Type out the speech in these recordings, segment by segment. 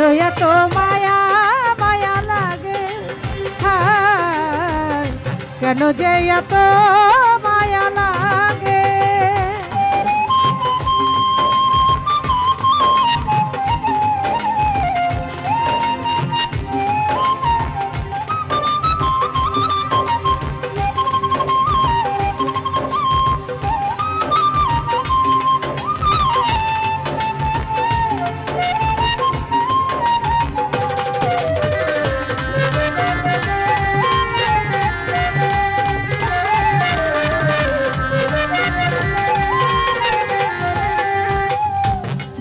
লইয়া তো মায়া মায়া লাগে। কেন যে এত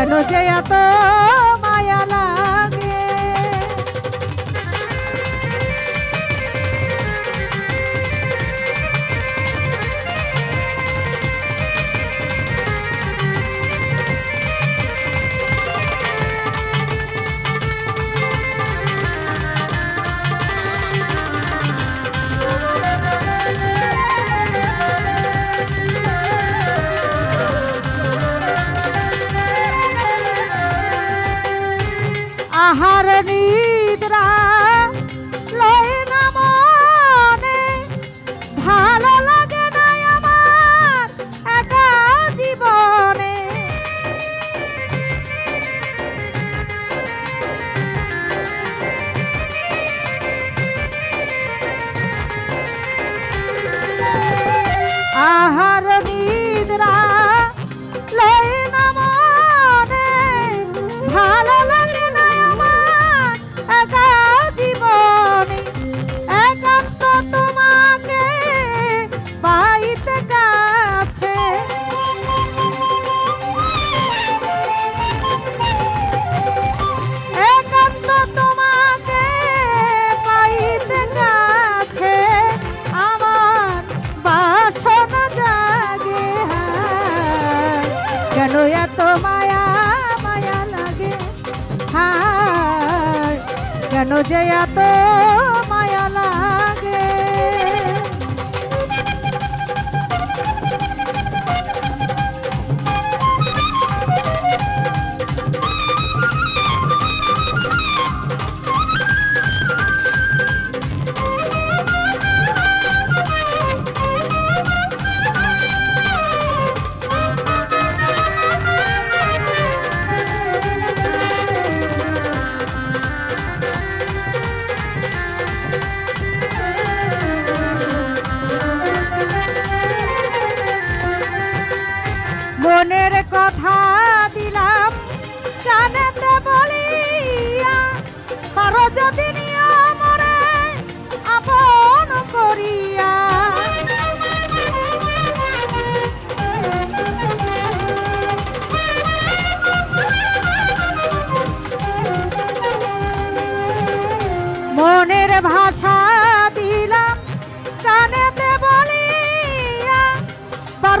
কেন যে এত ধারণী কেন এত মায়া মায়া লাগে। হার কেন যে এত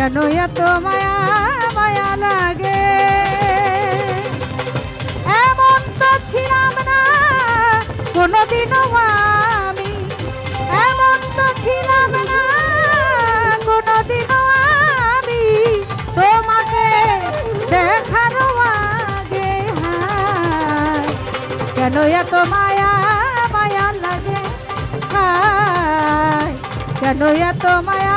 কেন এত মায়া মায়া লাগে? এমন তো ছিলাম না, কোনোদিনও আমি। এমন তো ছিলাম না, কোনোদিনও আমি। তোমাকে দেখার আগে কেন এত মায়া মায়া লাগে কেন এত মায়া